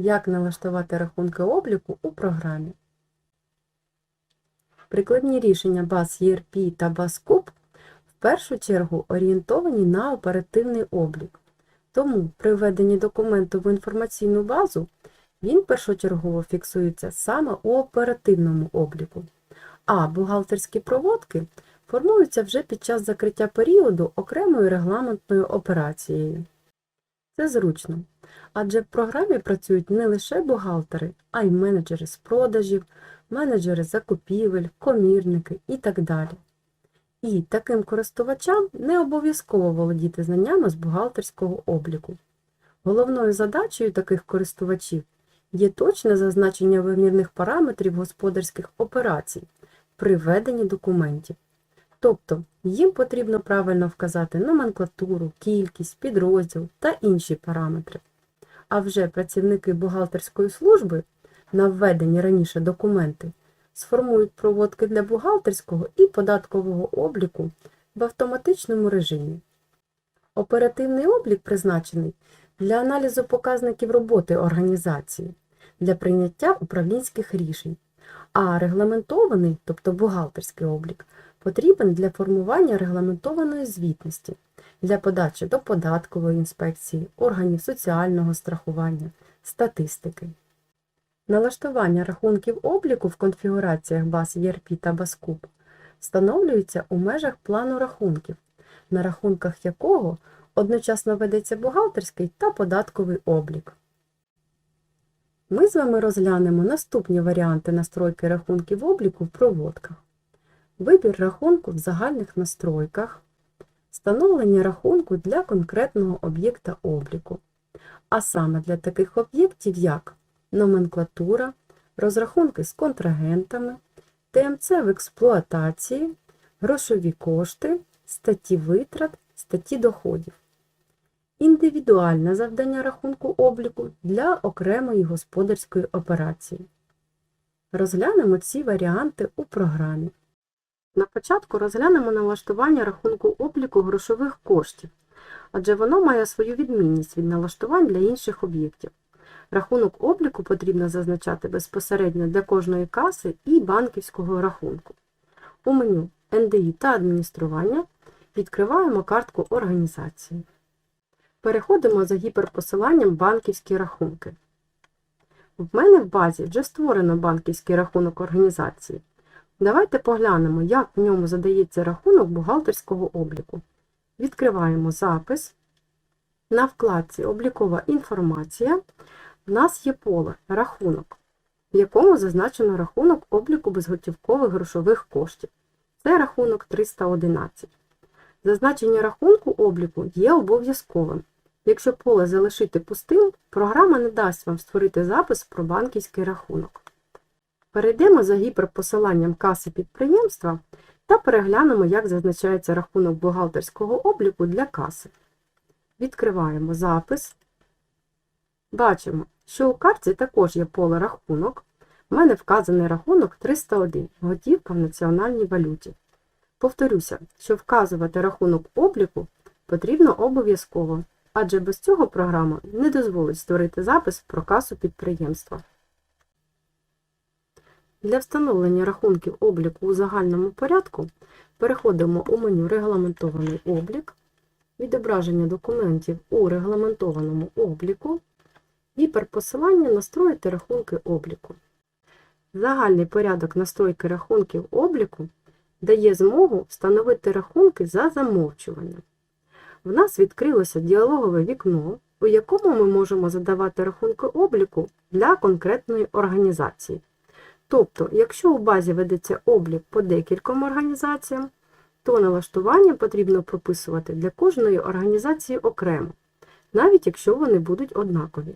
Як налаштувати рахунки обліку у програмі. Прикладні рішення баз ERP та CUP в першу чергу орієнтовані на оперативний облік. Тому при введенні документу в інформаційну базу він першочергово фіксується саме у оперативному обліку, а бухгалтерські проводки формуються вже під час закриття періоду окремою регламентною операцією. Це зручно, адже в програмі працюють не лише бухгалтери, а й менеджери з продажів, менеджери закупівель, комірники і так далі. І таким користувачам не обов'язково володіти знаннями з бухгалтерського обліку. Головною задачею таких користувачів є точне зазначення вимірних параметрів господарських операцій при веденні документів. Тобто їм потрібно правильно вказати номенклатуру, кількість, підрозділ та інші параметри. А вже працівники бухгалтерської служби на введені раніше документи сформують проводки для бухгалтерського і податкового обліку в автоматичному режимі. Оперативний облік призначений для аналізу показників роботи організації, для прийняття управлінських рішень, а регламентований, тобто бухгалтерський облік, потрібен для формування регламентованої звітності, для подачі до податкової інспекції, органів соціального страхування, статистики. Налаштування рахунків обліку в конфігураціях баз ERP та BASCUP встановлюється у межах плану рахунків, на рахунках якого одночасно ведеться бухгалтерський та податковий облік. Ми з вами розглянемо наступні варіанти настройки рахунків обліку в проводках. Вибір рахунку в загальних настройках, встановлення рахунку для конкретного об'єкта обліку, а саме для таких об'єктів, як номенклатура, розрахунки з контрагентами, ТМЦ в експлуатації, грошові кошти, статті витрат, статті доходів. Індивідуальне завдання рахунку обліку для окремої господарської операції. Розглянемо ці варіанти у програмі. На початку розглянемо налаштування рахунку обліку грошових коштів, адже воно має свою відмінність від налаштувань для інших об'єктів. Рахунок обліку потрібно зазначати безпосередньо для кожної каси і банківського рахунку. У меню НДІ та адміністрування відкриваємо картку організації. Переходимо за гіперпосиланням банківські рахунки. В мене в базі вже створено банківський рахунок організації. Давайте поглянемо, як в ньому задається рахунок бухгалтерського обліку. Відкриваємо запис. На вкладці Облікова інформація в нас є поле Рахунок, в якому зазначено рахунок обліку безготівкових грошових коштів. Це рахунок 311. Зазначення рахунку обліку є обов'язковим. Якщо поле залишити пустим, програма не дасть вам створити запис про банківський рахунок. Перейдемо за гіперпосиланням каси підприємства та переглянемо, як зазначається рахунок бухгалтерського обліку для каси. Відкриваємо запис. Бачимо, що у карті також є поле рахунок. У мене вказаний рахунок 301 готівка в національній валюті. Повторюся, що вказувати рахунок обліку потрібно обов'язково, адже без цього програма не дозволить створити запис про касу підприємства. Для встановлення рахунків обліку у загальному порядку переходимо у меню Регламентований облік, відображення документів у регламентованому обліку, гіперпосилання Настроїти рахунки обліку. Загальний порядок настройки рахунків обліку дає змогу встановити рахунки за замовчуванням. В нас відкрилося діалогове вікно, у якому ми можемо задавати рахунки обліку для конкретної організації. Тобто, якщо у базі ведеться облік по декільком організаціям, то налаштування потрібно прописувати для кожної організації окремо, навіть якщо вони будуть однакові.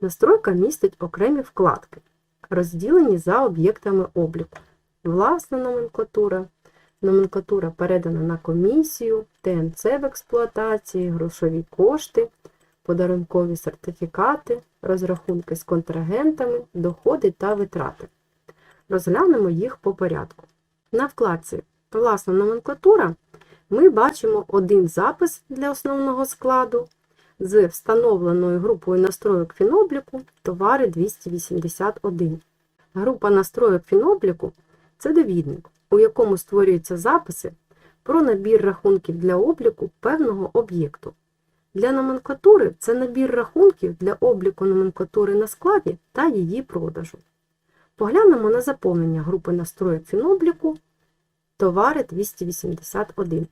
Настройка містить окремі вкладки, розділені за об'єктами обліку. Власна номенклатура, номенклатура передана на комісію, ТМЦ в експлуатації, грошові кошти, подарункові сертифікати, розрахунки з контрагентами, доходи та витрати. Розглянемо їх по порядку. На вкладці Власна номенклатура ми бачимо один запис для основного складу, з встановленою групою настроєк фінобліку товари 281. Група настроєк фінобліку – це довідник, у якому створюються записи про набір рахунків для обліку певного об'єкту. Для номенклатури це набір рахунків для обліку номенклатури на складі та її продажу. Поглянемо на заповнення групи настроєк фінобліку товари 281.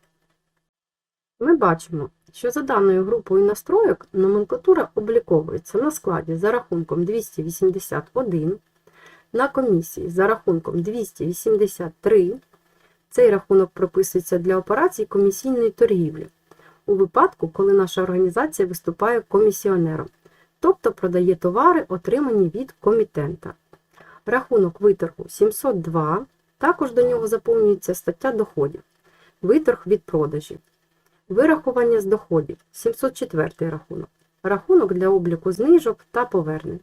Ми бачимо, що за даною групою настроєк номенклатура обліковується на складі за рахунком 281, на комісії за рахунком 283. Цей рахунок прописується для операцій комісійної торгівлі у випадку, коли наша організація виступає комісіонером, тобто продає товари, отримані від комітента. Рахунок виторгу 702, також до нього заповнюється стаття доходів, виторг від продажів. Вирахування з доходів 704 рахунок. Рахунок для обліку знижок та повернень.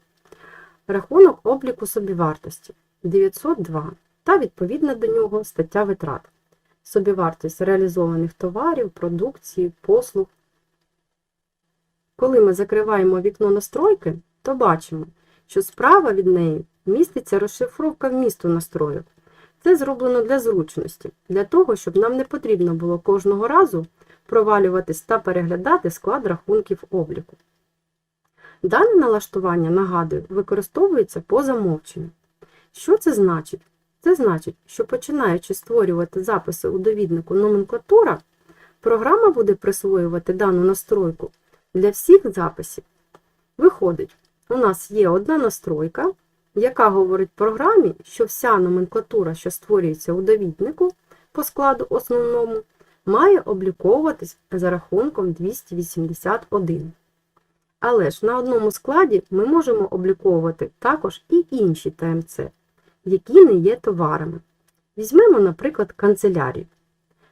Рахунок обліку собівартості 902 та відповідна до нього стаття витрат. Собівартість реалізованих товарів, продукції, послуг. Коли ми закриваємо вікно настройки, то бачимо, що справа від неї міститься розшифровка вмісту настройок. Це зроблено для зручності, для того, щоб нам не потрібно було кожного разу провалюватись та переглядати склад рахунків обліку. Дане налаштування, нагадую, використовується по замовченню. Що це значить? Це значить, що починаючи створювати записи у довіднику номенклатура, програма буде присвоювати дану настройку для всіх записів. Виходить, у нас є одна настройка, яка говорить програмі, що вся номенклатура, що створюється у довіднику по складу основному, має обліковуватись за рахунком 281. Але ж на одному складі ми можемо обліковувати також і інші ТМЦ, які не є товарами. Візьмемо, наприклад, канцелярію.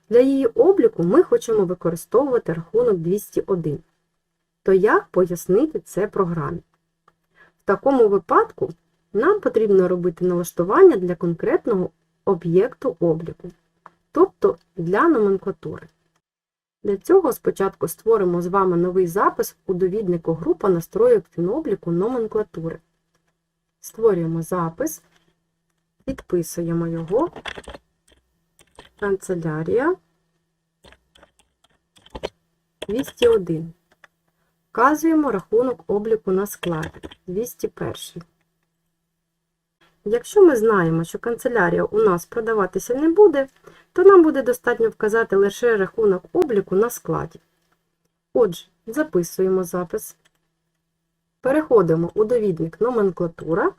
Для її обліку ми хочемо використовувати рахунок 201. То як пояснити це програмі? В такому випадку нам потрібно робити налаштування для конкретного об'єкту обліку, тобто для номенклатури. Для цього спочатку створимо з вами новий запис у довіднику група настроїк фінобліку номенклатури. Створюємо запис, підписуємо його, канцелярія 201. Вказуємо рахунок обліку на складі 201. Якщо ми знаємо, що канцелярія у нас продаватися не буде, то нам буде достатньо вказати лише рахунок обліку на складі. Отже, записуємо запис, переходимо у довідник номенклатура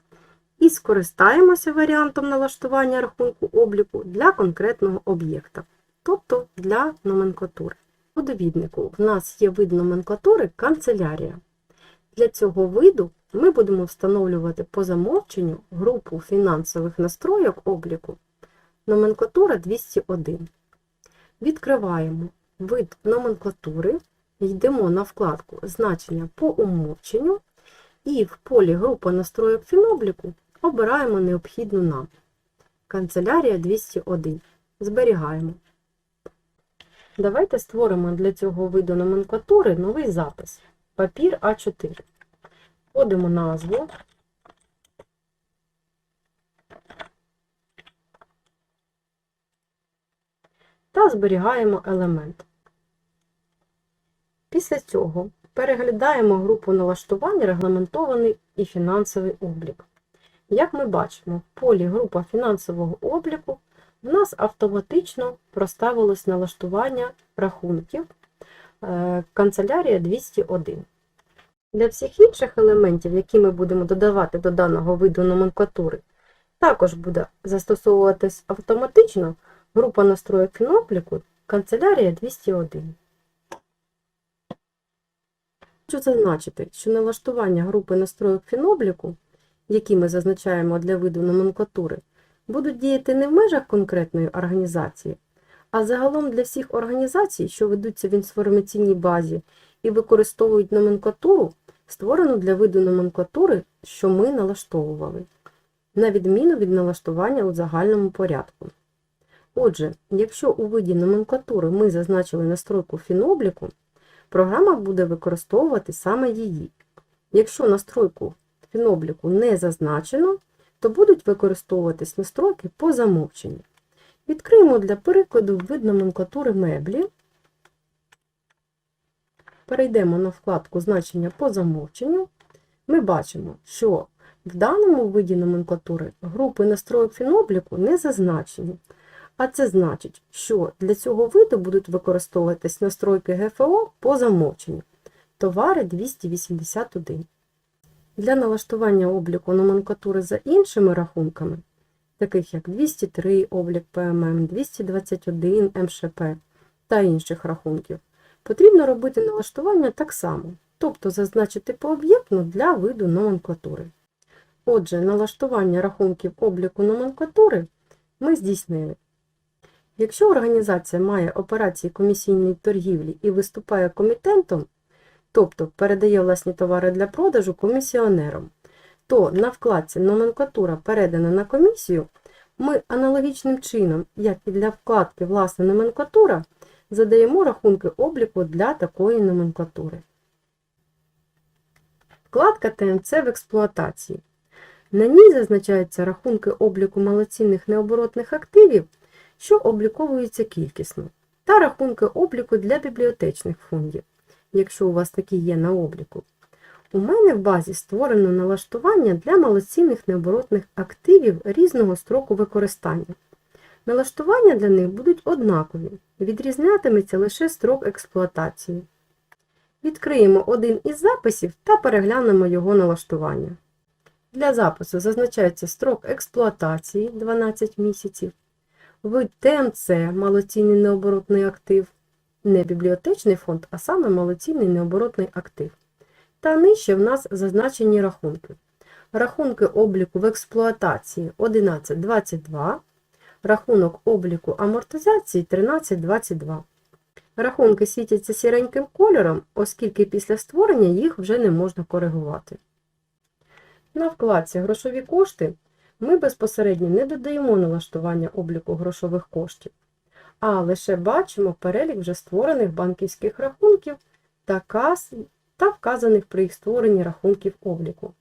і скористаємося варіантом налаштування рахунку обліку для конкретного об'єкта, тобто для номенклатури. У довіднику в нас є вид номенклатури канцелярія. Для цього виду ми будемо встановлювати по замовченню групу фінансових настройок обліку номенклатура 201. Відкриваємо вид номенклатури, йдемо на вкладку Значення по умовченню і в полі Група настроїк фінобліку обираємо необхідну нам. Канцелярія 201. Зберігаємо. Давайте створимо для цього виду номенклатури новий запис. Папір А4. Вводимо назву. Та зберігаємо елемент. Після цього переглядаємо групу налаштувань регламентований і фінансовий облік. Як ми бачимо, в полі група фінансового обліку в нас автоматично проставилось налаштування рахунків е, канцелярія 201. Для всіх інших елементів, які ми будемо додавати до даного виду номенклатури, також буде застосовуватись автоматично група настроїк фінобліку канцелярія 201. Хочу зазначити, що налаштування групи настроїк фінобліку, які ми зазначаємо для виду номенклатури, будуть діяти не в межах конкретної організації, а загалом для всіх організацій, що ведуться в інформаційній базі і використовують номенклатуру, створену для виду номенклатури, що ми налаштовували, на відміну від налаштування у загальному порядку. Отже, якщо у виді номенклатури ми зазначили настройку фінобліку, програма буде використовувати саме її. Якщо настройку фінобліку не зазначено, то будуть використовуватись настройки по замовченню. Відкриємо для прикладу вид номенклатури меблі. Перейдемо на вкладку Значення по замовченню. Ми бачимо, що в даному виді номенклатури групи настроїк фінобліку не зазначені. А це значить, що для цього виду будуть використовуватись настройки ГФО по замовченню. Товари 281. Для налаштування обліку номенклатури за іншими рахунками, таких як 203 облік ПММ, 221 МШП та інших рахунків, потрібно робити налаштування так само, тобто зазначити пооб'єктно для виду номенклатури. Отже, налаштування рахунків обліку номенклатури ми здійснили. Якщо організація має операції комісійної торгівлі і виступає комітентом, тобто передає власні товари для продажу комісіонерам, то на вкладці Номенклатура передана на комісію, ми аналогічним чином, як і для вкладки Власна номенклатура, задаємо рахунки обліку для такої номенклатури. Вкладка ТМЦ в експлуатації. На ній зазначаються рахунки обліку малоцінних необоротних активів, що обліковуються кількісно, та рахунки обліку для бібліотечних фондів, якщо у вас такі є на обліку. У мене в базі створено налаштування для малоцінних необоротних активів різного строку використання. Налаштування для них будуть однакові, відрізнятиметься лише строк експлуатації. Відкриємо один із записів та переглянемо його налаштування. Для запису зазначається строк експлуатації 12 місяців, вид ТМЦ малоцінний необоротний актив, не бібліотечний фонд, а саме малоцінний необоротний актив. Та нижче в нас зазначені рахунки. Рахунки обліку в експлуатації 1122, рахунок обліку амортизації 1322. Рахунки світяться сіреньким кольором, оскільки після створення їх вже не можна коригувати. На вкладці Грошові кошти ми безпосередньо не додаємо налаштування обліку грошових коштів, а лише бачимо перелік вже створених банківських рахунків та кас та вказаних при їх створенні рахунків обліку.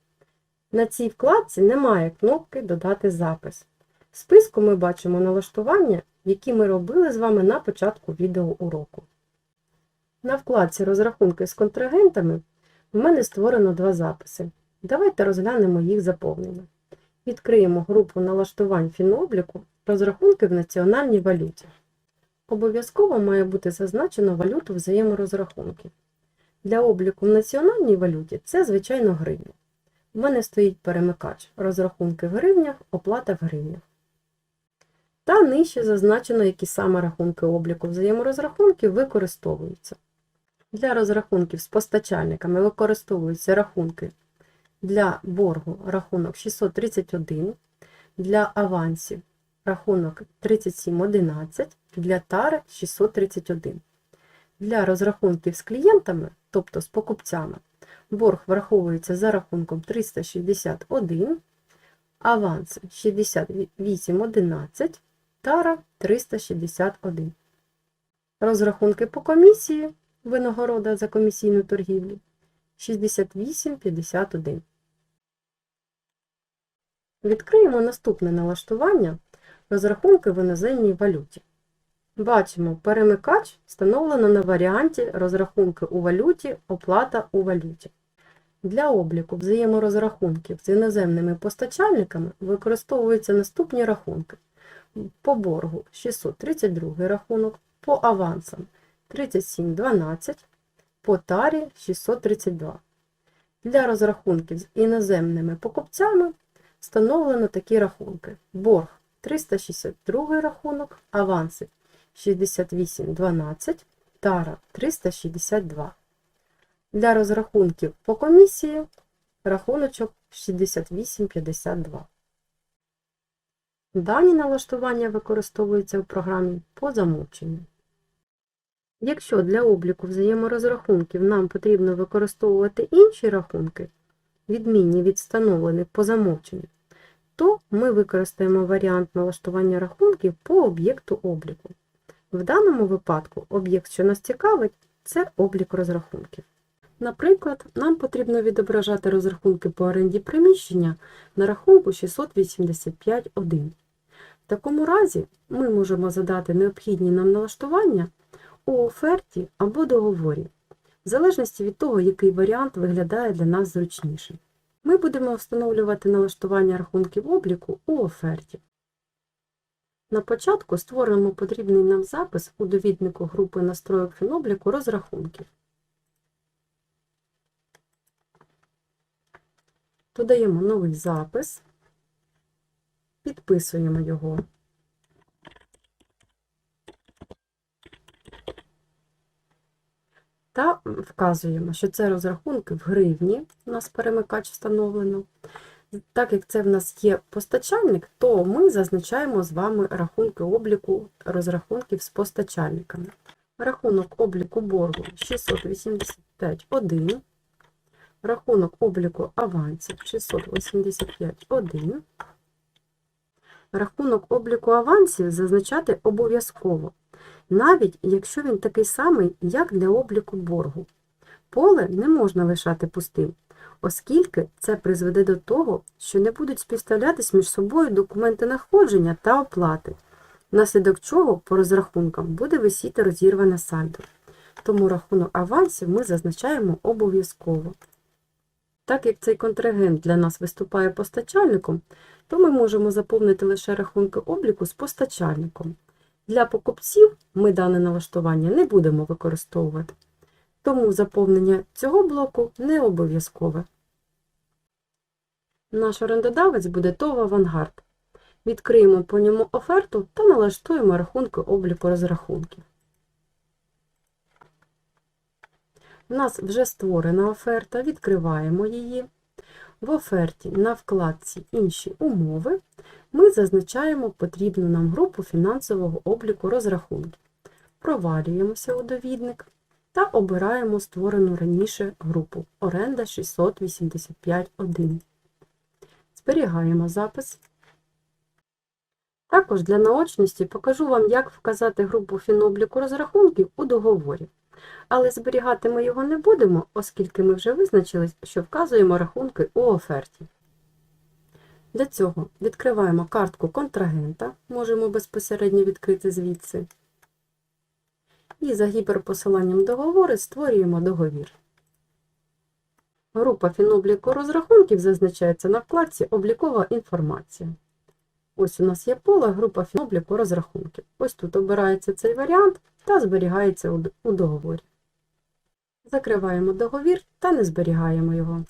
На цій вкладці немає кнопки Додати запис. В списку ми бачимо налаштування, які ми робили з вами на початку відеоуроку. На вкладці Розрахунки з контрагентами в мене створено два записи. Давайте розглянемо їх заповнення. Відкриємо групу налаштувань фінобліку розрахунки в національній валюті. Обов'язково має бути зазначено валюту взаєморозрахунків. Для обліку в національній валюті це, звичайно, гривня. У мене стоїть перемикач розрахунки в гривнях, оплата в гривнях. Та нижче зазначено, які саме рахунки обліку взаєморозрахунків використовуються. Для розрахунків з постачальниками використовуються рахунки для боргу рахунок 631, для авансів рахунок 3711, для тари 631. Для розрахунків з клієнтами, тобто з покупцями, борг враховується за рахунком 361, аванс 6811, тара 361. Розрахунки по комісії, винагорода за комісійну торгівлю 6851. Відкриємо наступне налаштування розрахунки в іноземній валюті. Бачимо, перемикач встановлено на варіанті розрахунки у валюті, оплата у валюті. Для обліку взаєморозрахунків з іноземними постачальниками використовуються наступні рахунки. По боргу 632 рахунок, по авансам 3712, по тарі 632. Для розрахунків з іноземними покупцями встановлено такі рахунки. Борг 362 рахунок, аванси 6812, тара 362. Для розрахунків по комісії рахуночок 6852. Дані налаштування використовуються в програмі по замовченню. Якщо для обліку взаєморозрахунків нам потрібно використовувати інші рахунки, відмінні від встановлених по замовченню, то ми використаємо варіант налаштування рахунків по об'єкту обліку. В даному випадку об'єкт, що нас цікавить, це облік розрахунків. Наприклад, нам потрібно відображати розрахунки по оренді приміщення на рахунку 685.1. В такому разі ми можемо задати необхідні нам налаштування у оферті або договорі, в залежності від того, який варіант виглядає для нас зручнішим. Ми будемо встановлювати налаштування рахунків обліку у оферті. На початку створимо потрібний нам запис у довіднику групи настройок фінобліку розрахунків. Додаємо новий запис, підписуємо його. Та вказуємо, що це розрахунки в гривні, у нас перемикач встановлено. Так як це в нас є постачальник, то ми зазначаємо з вами рахунки обліку розрахунків з постачальниками. Рахунок обліку боргу 685.1, рахунок обліку авансів 685.1. Рахунок обліку авансів зазначати обов'язково, навіть якщо він такий самий, як для обліку боргу. Поле не можна лишати пустим, оскільки це призведе до того, що не будуть співставлятись між собою документи находження та оплати, внаслідок чого по розрахункам буде висіти розірване сальдо. Тому рахунок авансів ми зазначаємо обов'язково. Так як цей контрагент для нас виступає постачальником, то ми можемо заповнити лише рахунки обліку з постачальником. Для покупців ми дане налаштування не будемо використовувати, тому заповнення цього блоку не обов'язкове. Наш орендодавець буде ТОВ «Авангард». Відкриємо по ньому оферту та налаштуємо рахунки обліку розрахунків. У нас вже створена оферта, відкриваємо її. В оферті на вкладці Інші умови ми зазначаємо потрібну нам групу фінансового обліку розрахунків. Провалюємося у довідник та обираємо створену раніше групу Оренда 685.1. Зберігаємо запис. Також для наочності покажу вам, як вказати групу фінобліку розрахунків у договорі. Але зберігати ми його не будемо, оскільки ми вже визначились, що вказуємо рахунки у оферті. Для цього відкриваємо картку контрагента, можемо безпосередньо відкрити звідси. І за гіперпосиланням договори створюємо договір. Група фінобліку розрахунків зазначається на вкладці Облікова інформація. Ось у нас є поле група фінобліку розрахунків. Ось тут обирається цей варіант та зберігається у договорі. Закриваємо договір та не зберігаємо його.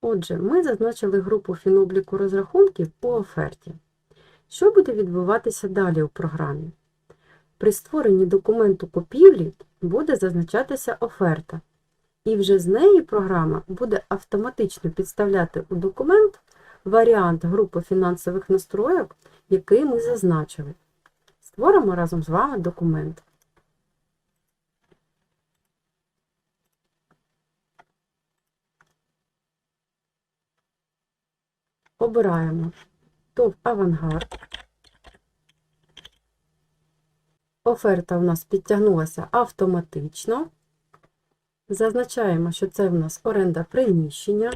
Отже, ми зазначили групу фінобліку розрахунків у оферті. Що буде відбуватися далі у програмі? При створенні документу купівлі буде зазначатися оферта, і вже з неї програма буде автоматично підставляти у документ варіант групи фінансових настроїк, який ми зазначили. Створимо разом з вами документ. Обираємо ТОВ Авангард. Оферта у нас підтягнулася автоматично. Зазначаємо, що це в нас оренда приміщення.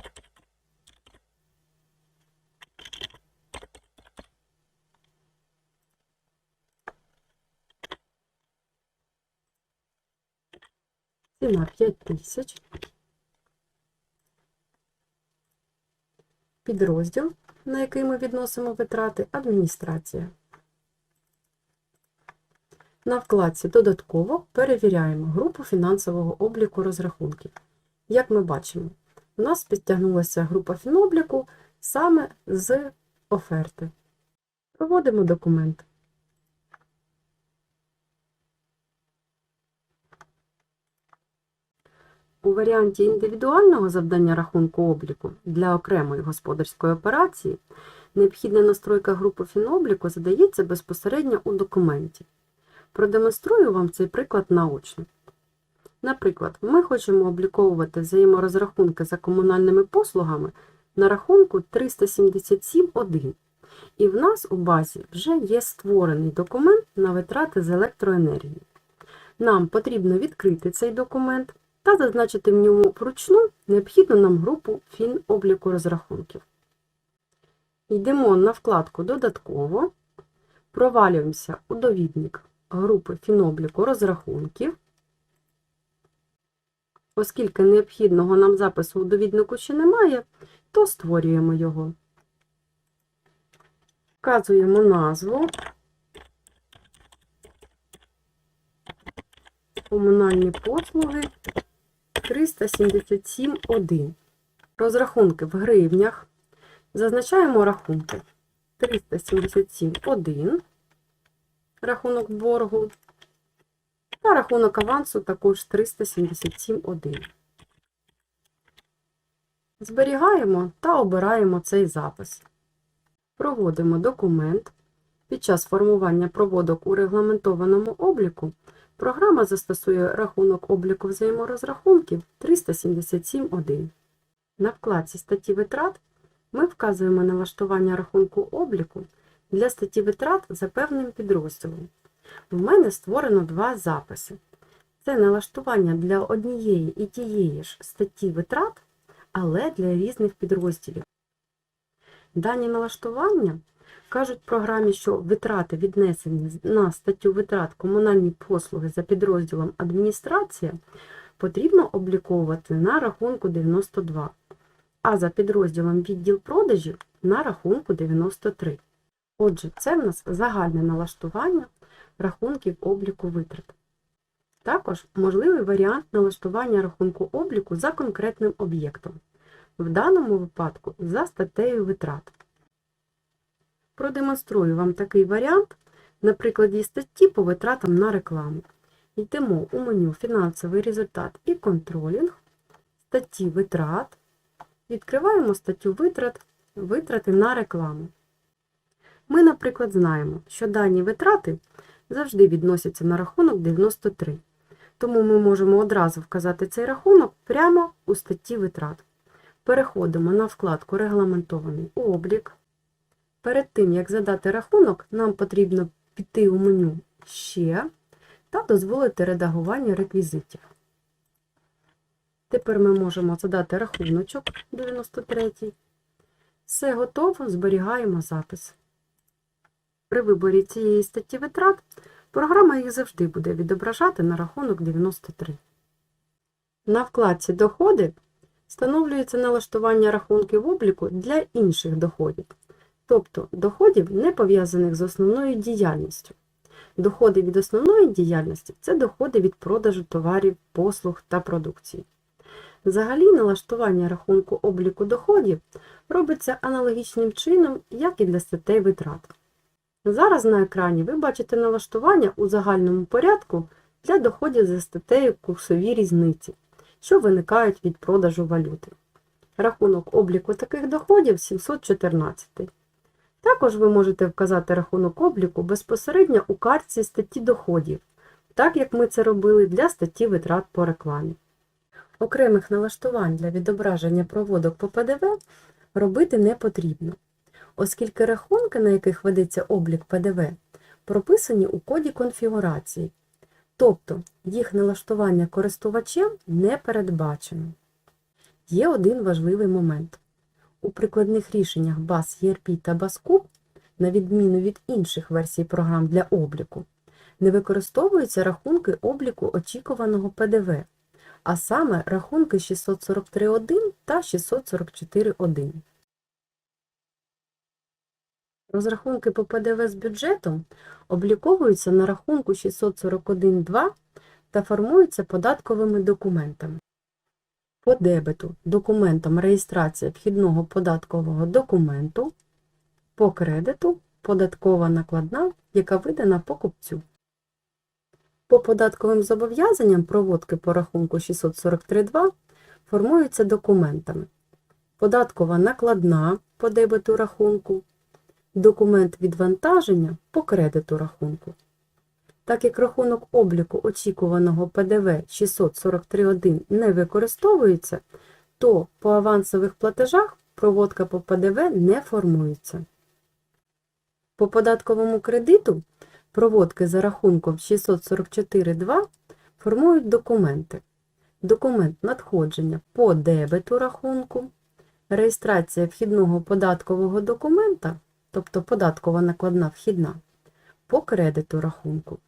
Ціна 5 тисяч. Підрозділ, на який ми відносимо витрати, адміністрація. На вкладці Додатково перевіряємо групу фінансового обліку розрахунків. Як ми бачимо, у нас підтягнулася група фінобліку саме з оферти. Проводимо документ. У варіанті індивідуального завдання рахунку обліку для окремої господарської операції необхідна настройка групи фінобліку задається безпосередньо у документі. Продемонструю вам цей приклад наочно. Наприклад, ми хочемо обліковувати взаєморозрахунки за комунальними послугами на рахунку 377.1 І в нас у базі вже є створений документ на витрати з електроенергії. Нам потрібно відкрити цей документ та зазначити в ньому вручну необхідну нам групу фінобліку розрахунків. Йдемо на вкладку Додатково, провалюємося у довідник групи фінобліку розрахунків. Оскільки необхідного нам запису у довіднику ще немає, то створюємо його. Вказуємо назву. Комунальні послуги 377.1. Розрахунки в гривнях. Зазначаємо рахунки 377.1. Рахунок боргу. Та рахунок авансу також 377.1. Зберігаємо та обираємо цей запис. Проводимо документ. Під час формування проводок у регламентованому обліку програма застосує рахунок обліку взаєморозрахунків 377.1. На вкладці статті витрат ми вказуємо налаштування рахунку обліку для статті витрат за певним підрозділом. В мене створено два записи. Це налаштування для однієї і тієї ж статті витрат, але для різних підрозділів. Дані налаштування кажуть програмі, що витрати, віднесені на статтю витрат комунальні послуги за підрозділом адміністрація, потрібно обліковувати на рахунку 92, а за підрозділом відділ продажів на рахунку 93. Отже, це в нас загальне налаштування рахунків обліку витрат. Також можливий варіант налаштування рахунку обліку за конкретним об'єктом, в даному випадку за статтею витрат. Продемонструю вам такий варіант на прикладі статті по витратам на рекламу. Йдемо у меню Фінансовий результат і контролінг, статті витрат, відкриваємо статтю витрат, витрати на рекламу. Ми, наприклад, знаємо, що дані витрати завжди відносяться на рахунок 93. Тому ми можемо одразу вказати цей рахунок прямо у статті витрат. Переходимо на вкладку Регламентований облік. Перед тим, як задати рахунок, нам потрібно піти у меню Ще та дозволити редагування реквізитів. Тепер ми можемо задати рахуночок 93. Все готово, зберігаємо запис. При виборі цієї статті витрат програма їх завжди буде відображати на рахунок 93. На вкладці Доходи встановлюється налаштування рахунків обліку для інших доходів, тобто доходів, не пов'язаних з основною діяльністю. Доходи від основної діяльності це доходи від продажу товарів, послуг та продукції. Взагалі, налаштування рахунку обліку доходів робиться аналогічним чином, як і для статей витрат. Зараз на екрані ви бачите налаштування у загальному порядку для доходів за статтею курсові різниці, що виникають від продажу валюти. Рахунок обліку таких доходів 714. Також ви можете вказати рахунок обліку безпосередньо у картці статті доходів, так як ми це робили для статті витрат по рекламі. Окремих налаштувань для відображення проводок по ПДВ робити не потрібно оскільки рахунки, на яких ведеться облік ПДВ, прописані у коді конфігурації, тобто їх налаштування користувачем не передбачено. Є один важливий момент. У прикладних рішеннях BAS ERP та BASCUB, на відміну від інших версій програм для обліку, не використовуються рахунки обліку очікуваного ПДВ, а саме рахунки 643.1 та 644.1. Розрахунки по ПДВ з бюджетом обліковуються на рахунку 641.2 та формуються податковими документами. По дебету документом реєстрація вхідного податкового документу, по кредиту податкова накладна, яка видана покупцю. По податковим зобов'язанням проводки по рахунку 643.2 формуються документами. Податкова накладна по дебету рахунку, документ відвантаження по кредиту рахунку. Так як рахунок обліку очікуваного ПДВ 643.1 не використовується, то по авансових платежах проводка по ПДВ не формується. По податковому кредиту проводки за рахунком 644.2 формують документи. Документ надходження по дебету рахунку, реєстрація вхідного податкового документа, тобто податкова накладна вхідна, по кредиту рахунку,